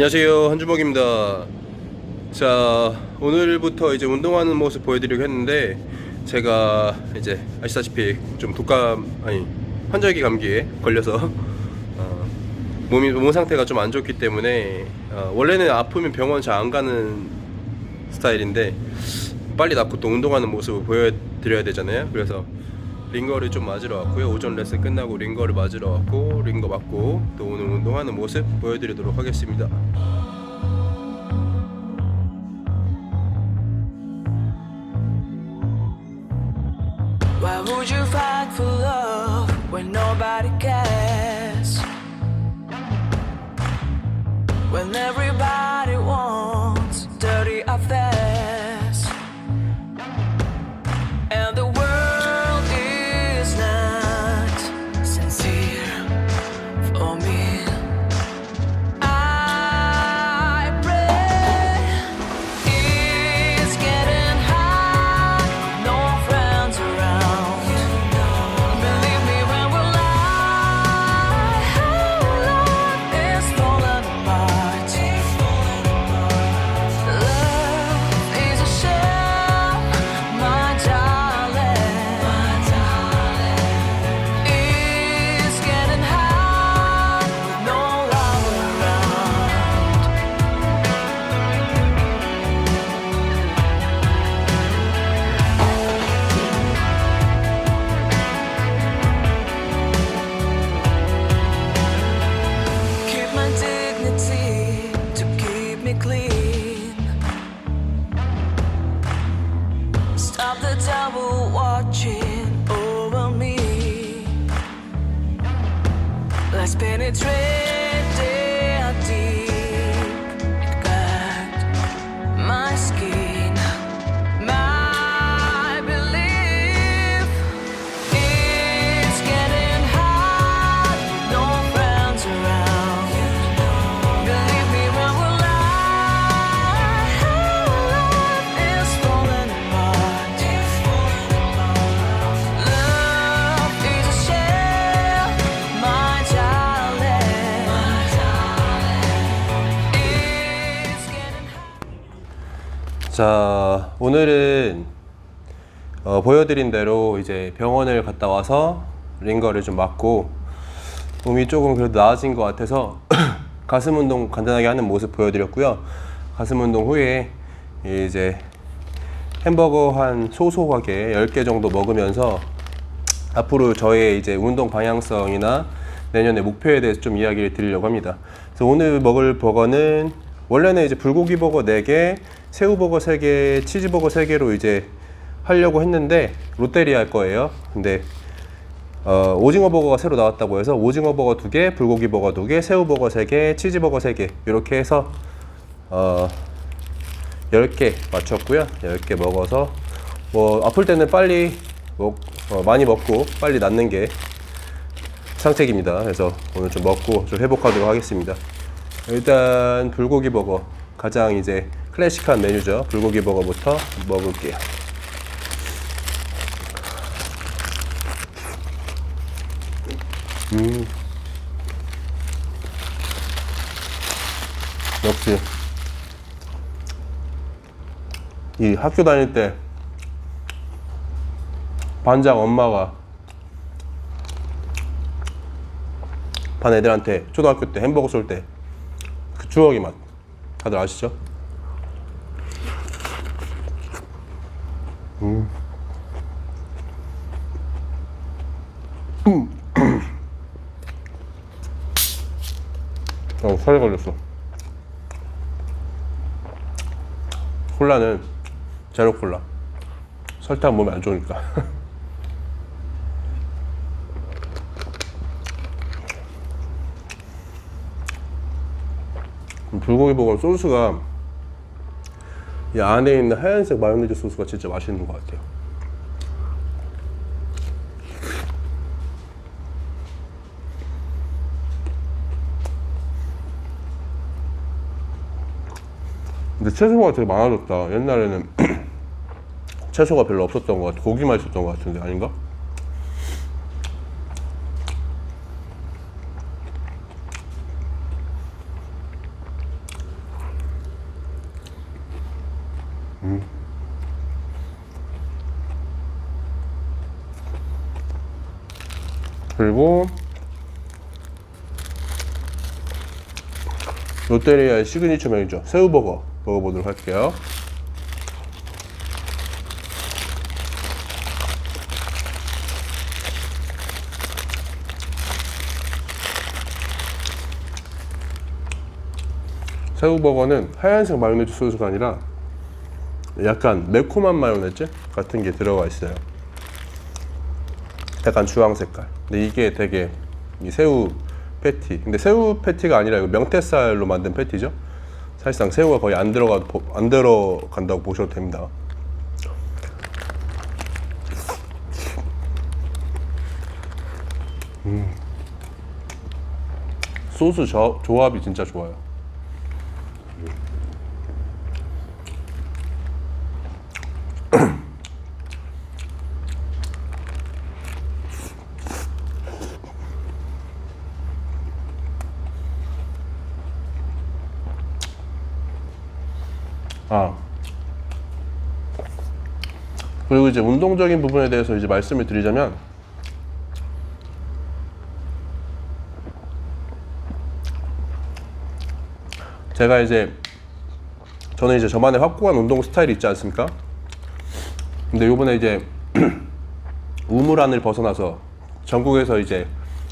안녕하세요. 한주먹입니다. 자 오늘부터 이제 운동하는 모습 보여드리려고 했는데 제가 이제 아시다시피 좀 독감 아니 환절기 감기에 걸려서 어, 몸이 몸 상태가 좀 안 좋기 때문에 어, 원래는 아프면 병원 잘 안 가는 스타일인데 빨리 낫고 또 운동하는 모습을 보여드려야 되잖아요. 그래서 링거를 좀 맞으러 왔고요 오전 레슨 끝나고 링거를 맞으러 왔고 링거 맞고 또 오늘 운동하는 모습 보여드리도록 하겠습니다? When everybody wants 자 오늘은 어, 보여드린 대로 이제 병원을 갔다 와서 링거를 좀 맞고 몸이 조금 그래도 나아진 것 같아서 가슴 운동 간단하게 하는 모습 보여드렸고요 가슴 운동 후에 이제 햄버거 한 소소하게 10개 정도 먹으면서 앞으로 저의 이제 운동 방향성이나 내년의 목표에 대해서 좀 이야기를 드리려고 합니다. 그래서 오늘 먹을 버거는 원래는 이제 불고기 버거 4개, 새우 버거 3개, 치즈 버거 3개로 이제 하려고 했는데 롯데리아 할 거예요. 근데 어, 오징어 버거가 새로 나왔다고 해서 오징어 버거 2개, 불고기 버거 2개, 새우 버거 3개, 치즈 버거 3개 이렇게 해서 어, 10개 맞췄고요. 10개 먹어서 뭐 아플 때는 빨리 먹, 어, 많이 먹고 빨리 낫는 게 상책입니다. 그래서 오늘 좀 먹고 좀 회복하도록 하겠습니다. 일단 불고기 버거 가장 이제 클래식한 메뉴죠. 불고기 버거부터 먹을게요. 음. 역시 이 학교 다닐 때 반장 엄마가 반 애들한테 초등학교 때 햄버거 쏠 때 그 추억의 맛 다들 아시죠? 음. 어, 살에 걸렸어. 콜라는 제로 콜라. 설탕 몸에 안 좋으니까. 불고기 버거 소스가 이 안에 있는 하얀색 마요네즈 소스가 진짜 맛있는 것 같아요. 근데 채소가 되게 많아졌다. 옛날에는 채소가 별로 없었던 것 같아. 고기만 있었던 것 같은데 아닌가? 음. 그리고 롯데리아의 시그니처 명이죠 새우버거. 먹어보도록 할게요 새우버거는 하얀색 마요네즈 소스가 아니라 약간 매콤한 마요네즈 같은 게 들어가 있어요 약간 주황 색깔. 근데 이게 되게 이 새우 패티. 근데 새우 패티가 아니라 명태살로 만든 패티죠. 사실상 새우가 거의 안 들어가 안 들어간다고 보셔도 됩니다. 음. 소스 저, 조합이 진짜 좋아요. 그리고 이제 운동적인 부분에 대해서 이제 말씀을 드리자면 제가 이제 저는 이제 저만의 확고한 운동 스타일이 있지 않습니까? 근데 요번에 이제 우물안을 벗어나서 전국에서 이제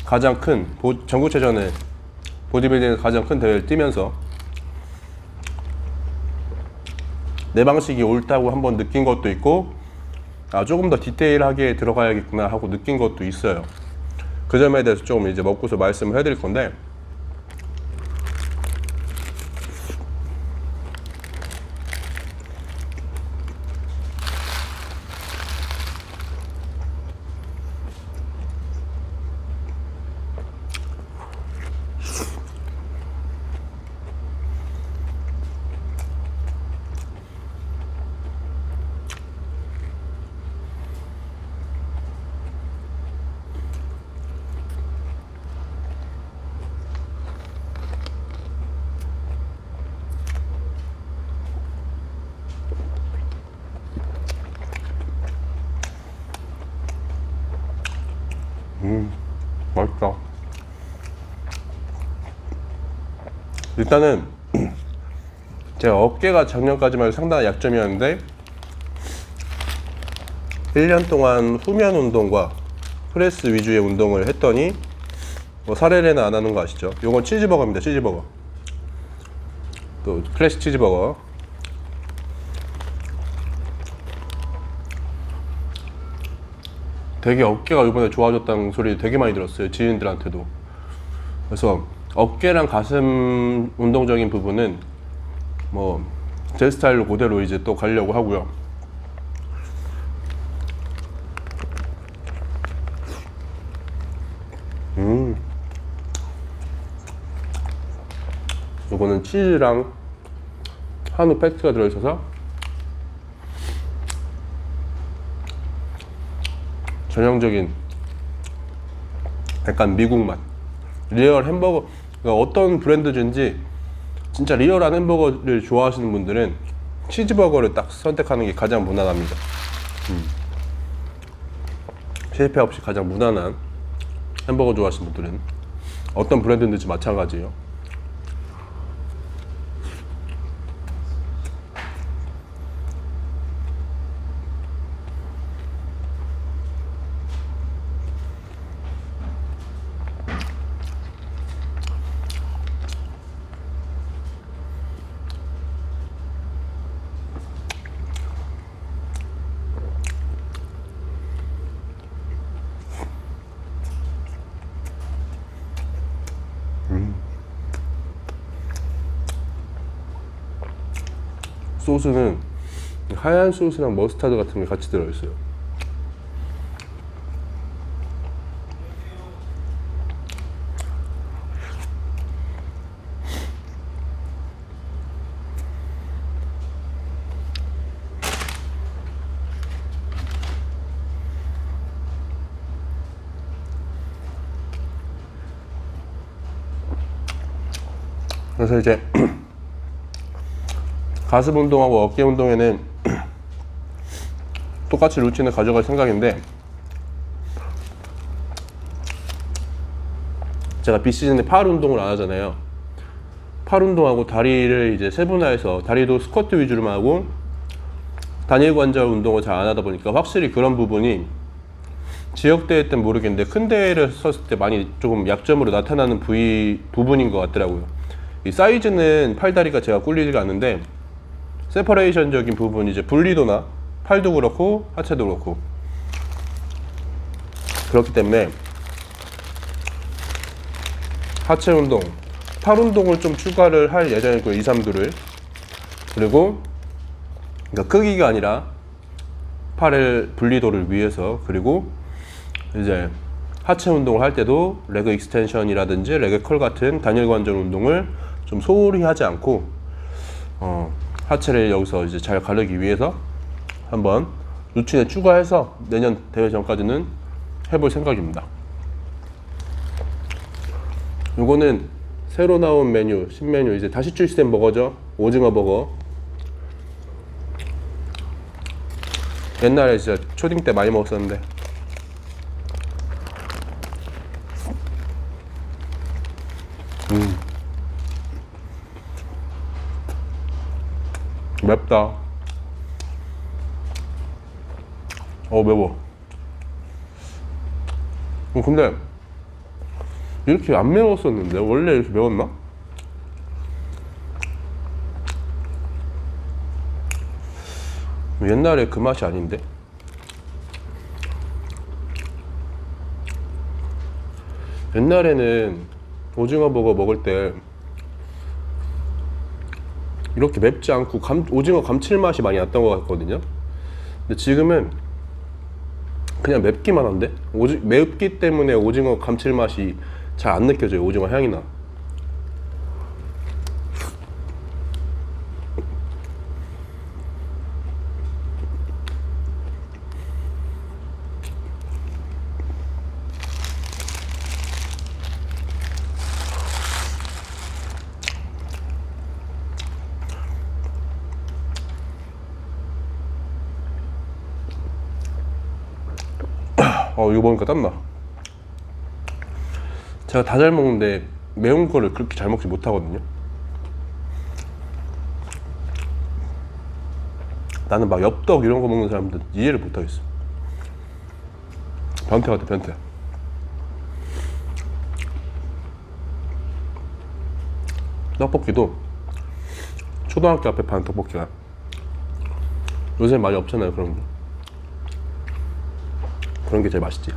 가장 큰 보- 전국체전을 보디빌딩에서 가장 큰 대회를 뛰면서 내 방식이 옳다고 한번 느낀 것도 있고 아 조금 더 디테일하게 들어가야겠구나 하고 느낀 것도 있어요. 그 점에 대해서 조금 이제 먹고서 말씀을 해드릴 건데 맛있다. 일단은 제가 어깨가 작년까지만 해도 상당한 약점이었는데 1년 동안 후면 운동과 프레스 위주의 운동을 했더니 뭐 사례례는 안 하는 거 아시죠? 요건 치즈버거입니다. 치즈버거. 또 클래식 치즈버거. 되게 어깨가 이번에 좋아졌다는 소리 되게 많이 들었어요. 지인들한테도. 그래서 어깨랑 가슴 운동적인 부분은 뭐 제 스타일로 그대로 이제 또 가려고 하고요. 음. 요거는 치즈랑 한우 패티가 들어있어서 전형적인 약간 미국 맛 리얼 햄버거 그러니까 어떤 브랜드든지 진짜 리얼한 햄버거를 좋아하시는 분들은 치즈버거를 딱 선택하는 게 가장 무난합니다 음. 실패 없이 가장 무난한 햄버거 좋아하시는 분들은 어떤 브랜드든지 마찬가지예요 소스는 하얀 소스랑 머스타드 같은 게 같이 들어있어요. 그래서 이제 가슴 운동하고 어깨 운동에는 똑같이 루틴을 가져갈 생각인데 제가 비시즌에 팔 운동을 안 하잖아요. 팔 운동하고 다리를 이제 세분화해서 다리도 스쿼트 위주로만 하고 단일 관절 운동을 잘 안 하다 보니까 확실히 그런 부분이 지역 대회 때는 모르겠는데 큰 대회를 섰을 때 많이 조금 약점으로 나타나는 부위 부분인 것 같더라고요. 이 사이즈는 팔다리가 제가 꿀리지가 않는데 세퍼레이션적인 부분 이제 분리도나 팔도 그렇고 하체도 그렇고. 그렇기 때문에 하체 운동, 팔 운동을 좀 추가를 할 예정이고 2, 3두를 그리고 그러니까 크기가 아니라 팔의 분리도를 위해서 그리고 이제 하체 운동을 할 때도 레그 익스텐션이라든지 레그 컬 같은 단일 관절 운동을 좀 소홀히 하지 않고 어, 하체를 여기서 이제 잘 가르기 위해서 한번 루틴에 추가해서 내년 대회 전까지는 해볼 생각입니다. 요거는 새로 나온 메뉴, 신메뉴 이제 다시 출시된 버거죠. 오징어 버거. 옛날에 진짜 초딩 때 많이 먹었었는데 맵다. 어 매워. 어 근데 이렇게 안 매웠었는데 원래 이렇게 매웠나? 옛날에 그 맛이 아닌데. 옛날에는 오징어 버거 먹을 때 이렇게 맵지 않고 감, 오징어 감칠맛이 많이 났던 것 같거든요. 근데 지금은 그냥 맵기만 한데 오지, 맵기 때문에 오징어 감칠맛이 잘 안 느껴져요. 오징어 향이 나. 어 이거 먹으니까 땀나. 제가 다 잘 먹는데 매운 거를 그렇게 잘 먹지 못하거든요. 나는 막 엽떡 이런 거 먹는 사람들 이해를 못하겠어. 변태 같아 변태. 떡볶이도 초등학교 앞에 파는 떡볶이가 요새 많이 없잖아요 그런 게. 그런 게 제일 맛있지.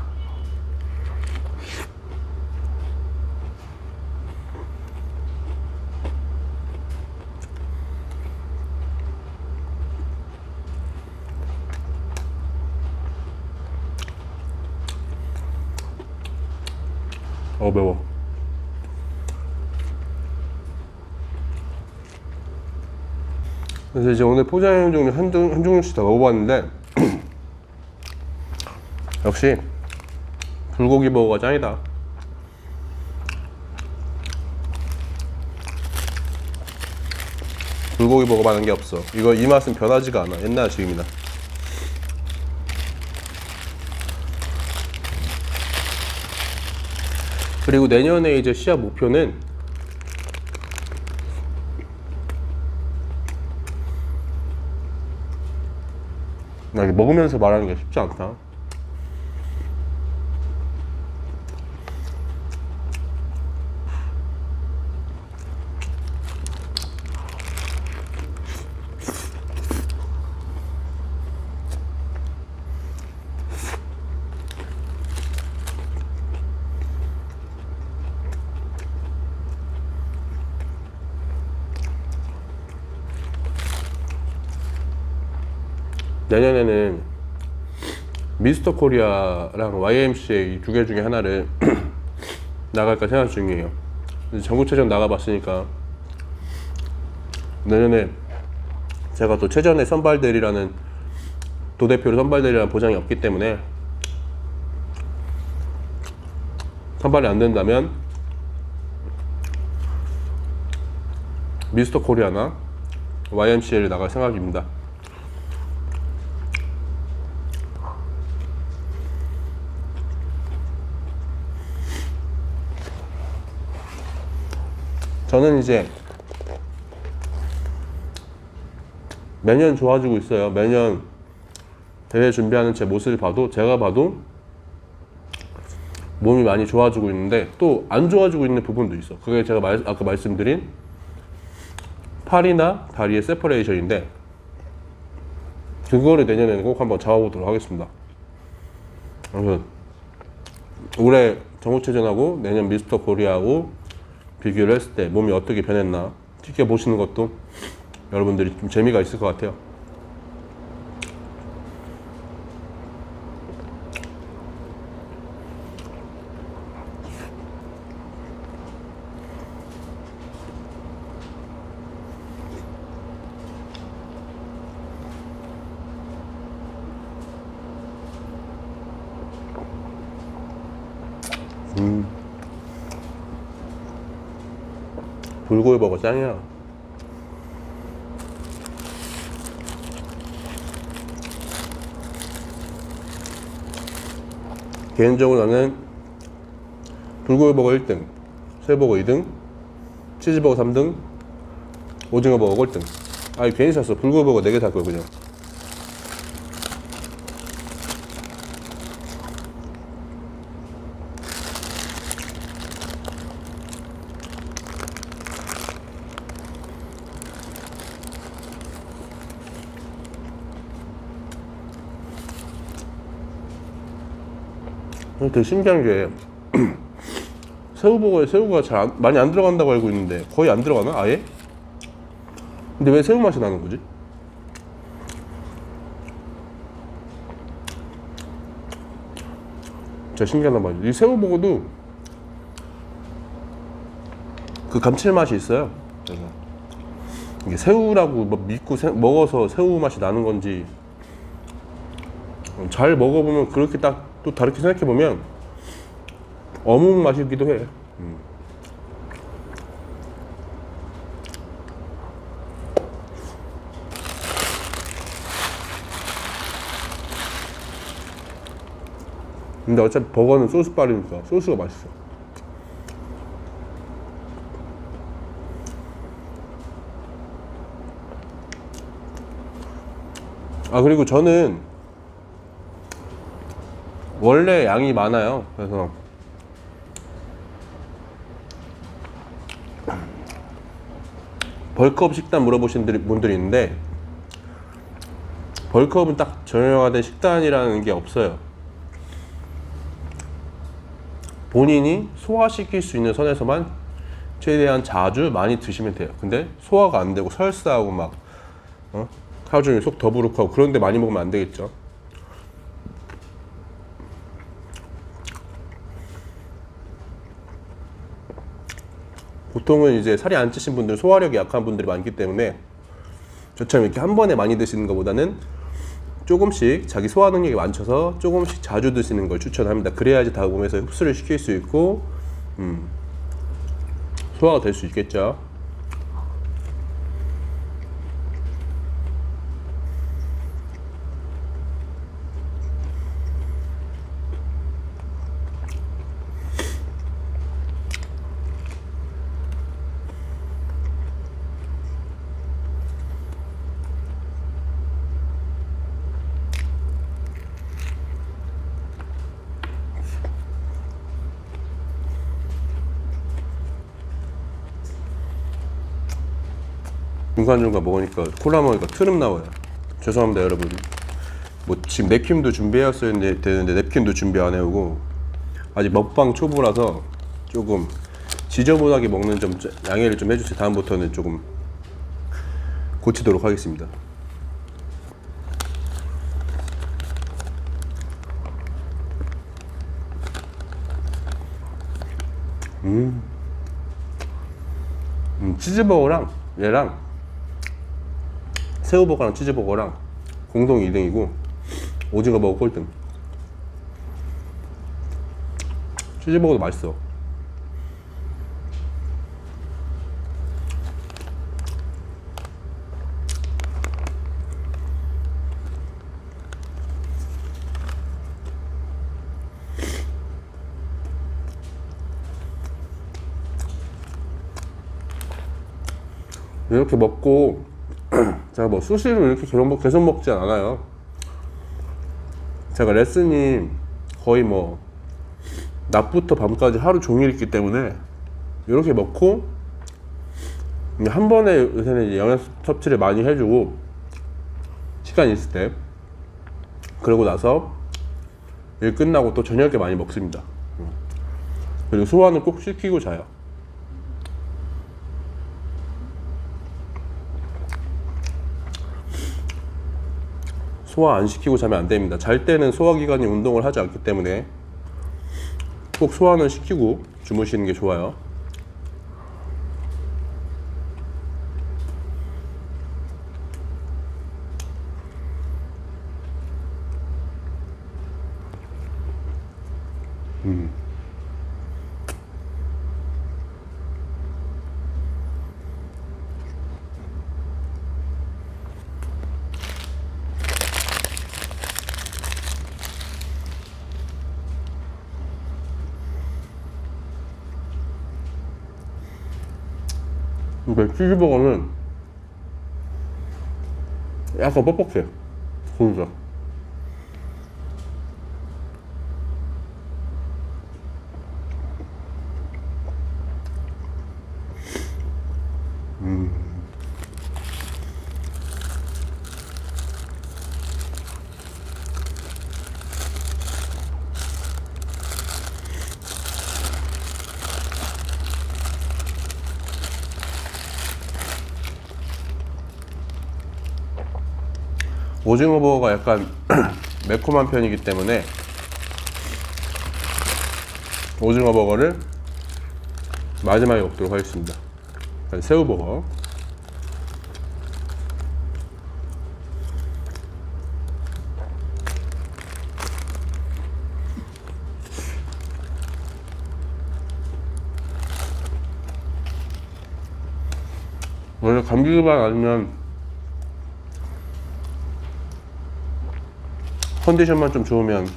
어 매워. 그래서 이제 오늘 포장 종류 한 종 한 종류씩 다 먹어봤는데 역시 불고기 버거가 짱이다. 불고기 버거 많은 게 없어. 이거 이 맛은 변하지가 않아. 옛날 지금이나. 그리고 내년에 이제 시합 목표는 먹으면서 말하는 게 쉽지 않다. 내년에는 미스터 코리아랑 YMCA 두 개 중에 하나를 나갈까 생각 중이에요. 전국체전 나가봤으니까 내년에 제가 또 체전에 선발대리라는 도대표로 선발대리라는 보장이 없기 때문에 선발이 안 된다면 미스터 코리아나 YMCA를 나갈 생각입니다. 저는 이제 매년 좋아지고 있어요. 매년 대회 준비하는 제 모습을 봐도 제가 봐도 몸이 많이 좋아지고 있는데 또 안 좋아지고 있는 부분도 있어. 그게 제가 말- 아까 말씀드린 팔이나 다리의 세퍼레이션인데 그거를 내년에는 꼭 한번 잡아보도록 하겠습니다. 그래서 올해 정우체전하고 내년 미스터 코리아하고 비교를 했을 때 몸이 어떻게 변했나 지켜보시는 것도 여러분들이 좀 재미가 있을 것 같아요. 불고기버거 짱이야. 개인적으로 나는 불고기버거 1등, 새버거 2등, 치즈버거 3등, 오징어버거 꼴등. 아, 괜히 샀어. 불고기버거 4개 살 걸, 그냥. 되게 신기한 게 새우버거에 새우가 잘 안- 많이 안 들어간다고 알고 있는데 거의 안 들어가나 아예? 근데 왜 새우 맛이 나는 거지? 진짜 신기하단 말이야. 이 새우버거도 그 감칠맛이 있어요. 그래서 이게 새우라고 뭐 믿고 새- 먹어서 새우 맛이 나는 건지 잘 먹어보면 그렇게 딱 또 다르게 생각해 보면 어묵 맛이기도 해. 음. 근데 어차피 버거는 소스 빨이니까 소스가 맛있어. 아 그리고 저는 원래 양이 많아요. 그래서 벌크업 식단 물어보신 분들이- 있는데 벌크업은 딱 정형화된 식단이라는 게 없어요. 본인이 소화시킬 수 있는 선에서만 최대한 자주 많이 드시면 돼요. 근데 소화가 안 되고 설사하고 막 어? 하루 종일 속 더부룩하고 그런 데 많이 먹으면 안 되겠죠. 보통은 이제 살이 안 찌신 분들 소화력이 약한 분들이 많기 때문에 저처럼 이렇게 한 번에 많이 드시는 것보다는 조금씩 자기 소화 능력이 많쳐서 조금씩 자주 드시는 걸 추천합니다. 그래야지 다 몸에서 흡수를 시킬 수 있고 음, 소화가 될 수 있겠죠. 중간중간 먹으니까 콜라 먹으니까 트름 나와요. 죄송합니다 여러분. 뭐 지금 냅킨도 준비해왔어야 되는데 냅킨도 준비 안 해오고 아직 먹방 초보라서 조금 지저분하게 먹는 점 양해를 좀 해주세요. 다음부터는 조금 고치도록 하겠습니다. 음, 치즈버거랑 얘랑 새우버거랑 치즈버거랑 공동 2등이고 오징어버거 꼴등. 치즈버거도 맛있어. 이렇게 먹고 제가 뭐 수시로 이렇게 계속, 먹진 않아요. 제가 레슨이 거의 뭐 낮부터 밤까지 하루 종일 있기 때문에 이렇게 먹고 한 번에 요새는 영양 섭취를 많이 해주고 시간 있을 때 그러고 나서 일 끝나고 또 저녁에 많이 먹습니다. 그리고 소화는 꼭 시키고 자요. 소화 안 시키고 자면 안 됩니다. 잘 때는 소화기관이 운동을 하지 않기 때문에 꼭 소화는 시키고 주무시는 게 좋아요. 근데 치즈버거는 약간 뻑뻑해. 고기가. 오징어 버거가 약간 매콤한 편이기 때문에 오징어 버거를 마지막에 먹도록 하겠습니다. 그다음에 새우 버거. 원래 감기 기반 아니면 컨디션만 좀 좋으면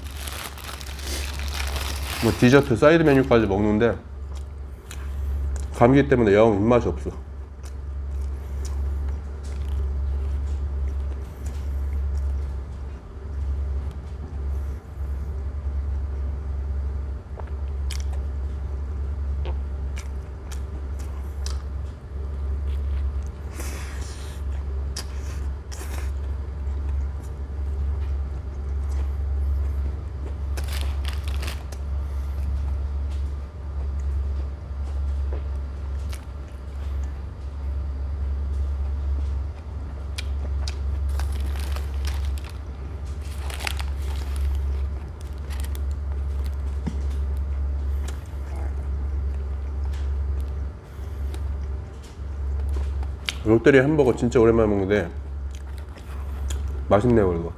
뭐 디저트 사이드 메뉴까지 먹는데 감기 때문에 영 입맛이 없어. 롯데리 햄버거 진짜 오랜만에 먹는데 맛있네요 이거.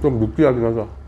좀 느끼하긴 하다.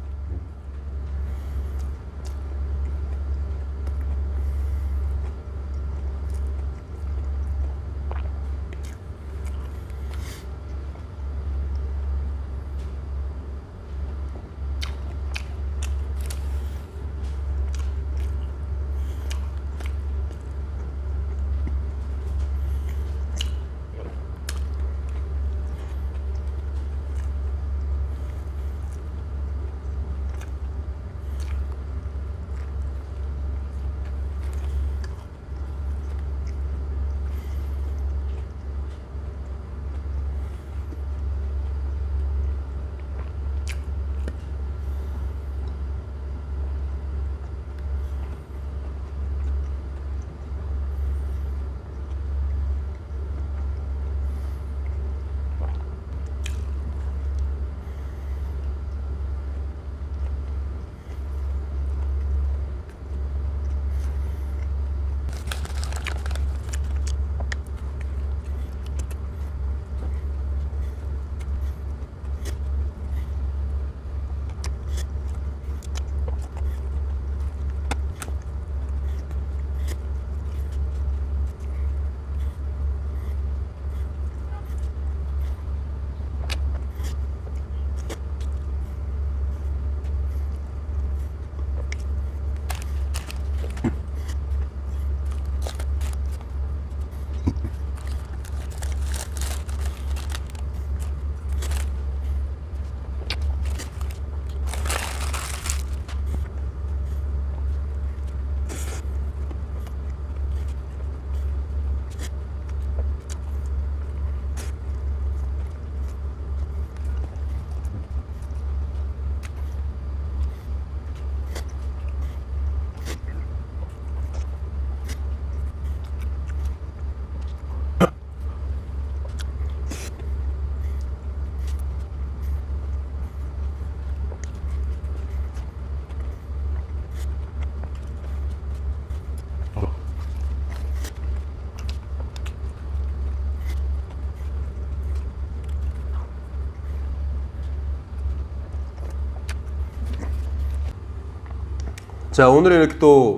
자 오늘은 이렇게 또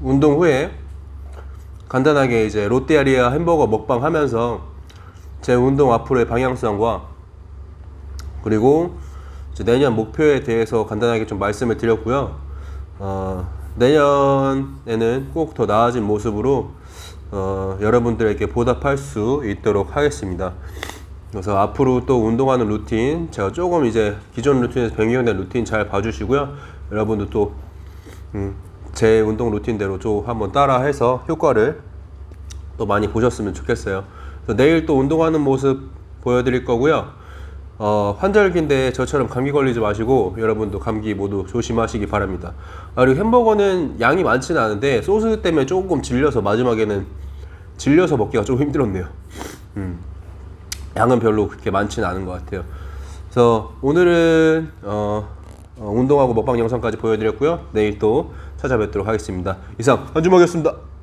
운동 후에 간단하게 이제 롯데아리아 햄버거 먹방 하면서 제 운동 앞으로의 방향성과 그리고 내년 목표에 대해서 간단하게 좀 말씀을 드렸고요. 어, 내년에는 꼭 더 나아진 모습으로 어, 여러분들에게 보답할 수 있도록 하겠습니다. 그래서 앞으로 또 운동하는 루틴 제가 조금 이제 기존 루틴에서 변경된 루틴 잘 봐주시고요. 여러분도 또 음, 제 운동 루틴대로 좀 한번 따라해서 효과를 또 많이 보셨으면 좋겠어요. 내일 또 운동하는 모습 보여드릴 거고요. 어, 환절기인데 저처럼 감기 걸리지 마시고 여러분도 감기 모두 조심하시기 바랍니다. 아, 그리고 햄버거는 양이 많지는 않은데 소스 때문에 조금 질려서 마지막에는 질려서 먹기가 좀 힘들었네요. 음, 양은 별로 그렇게 많지는 않은 것 같아요. 그래서 오늘은 어, 어, 운동하고 먹방 영상까지 보여드렸고요. 내일 또 찾아뵙도록 하겠습니다. 이상 한주먹이었습니다.